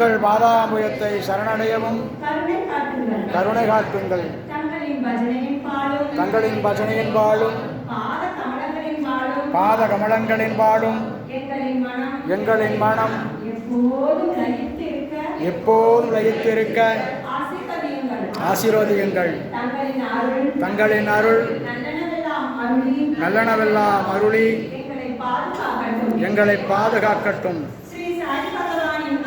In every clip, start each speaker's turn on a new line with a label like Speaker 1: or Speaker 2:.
Speaker 1: எங்கள் மாதாமுயத்தை சரணடையவும். கருணை காட்டுங்கள். தங்களின் பஜனையின்
Speaker 2: பாழும்
Speaker 1: பாத கமலங்களின்
Speaker 2: பாடும்
Speaker 1: எங்களின் மனம். எப்போதும்
Speaker 2: லயித்திருக்க?
Speaker 1: ஆசீர்வதியுங்கள். தங்களின் அருள். நல்லனவெல்லாம் அருளி. எங்களை பாதுகாக்கட்டும்.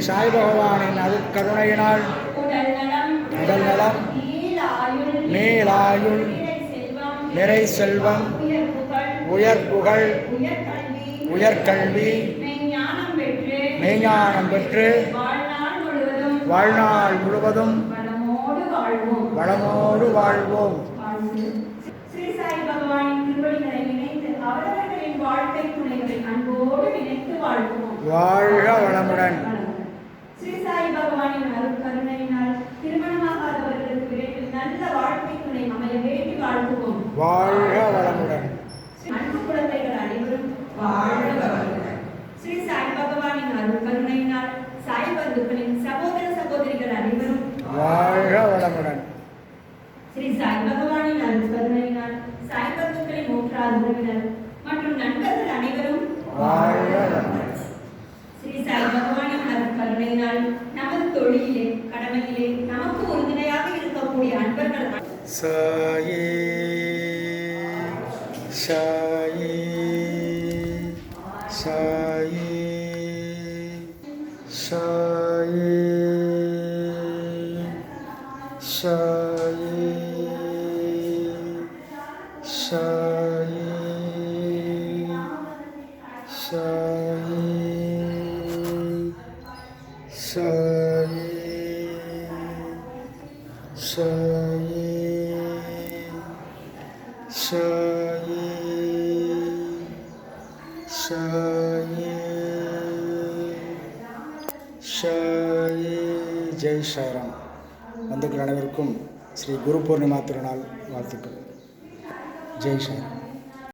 Speaker 1: சாய் பகவானின்
Speaker 2: அருட்கருணையினால்
Speaker 1: உடல் நலம் நீலாயுள் நிறை செல்வம் உயர் புகழ்
Speaker 2: உயர் புகழ்
Speaker 1: உயர்கல்வி மெய்ஞானம் பெற்று வாழ்நாள் முழுவதும் வளமோடு வாழ்வோம். ஸ்ரீ சாய் பகவானின் திருவடிகளை நினைத்து அவரவர்களின் வாழ்க்கை துணைகளை அன்போடு நினைத்து வாழ்வோம்.
Speaker 2: வாழ்க வளமுடன்.
Speaker 1: ஸ்ரீ சாய் பகவானின் அருள் கருணையினால் திருமணமாகாதவர்களுக்கு விரைவில் நல்ல வாழ்க்கை துணை அமைய வேண்டி வாழ்த்துவோம்.
Speaker 2: வாழ்க வளமுடன்.
Speaker 1: அன்பு குழந்தைகள் அனைவரும் வாழ்க வளமுடன். ஸ்ரீ சாய் பகவானின் அருள் கருணையினால் சாய் பந்துக்களின் சகோதர சகோதரிகள் அனைவரும்
Speaker 2: வாழ்க வளமுடன்.
Speaker 1: ஸ்ரீ சாய் பகவானின் அருள் கருணையினால் சாய் பந்துக்களின் மூன்றாவது உறவினர் மற்றும் நண்பர்கள் அனைவரும்
Speaker 2: வாழ்க வளமுடன்
Speaker 1: ஸ்ரீ சாய் பகவானின் அருள் கருணையினால் நமது தொழிலிலே கடமையிலே நமக்கு உறுதுணையாக இருக்கக்கூடிய அன்பர்கள் அனை-
Speaker 2: சாயே சாயே சாயே சாயே சாயே சாயே சாயே. சாயே சாயே சாயே சாயே ஜெய் சாய்ராம் வந்துக்கள் அனைவருக்கும் ஸ்ரீ குரு பூர்ணிமா திருநாள் வாழ்த்துக்கள் ஜெய் சாய்ராம்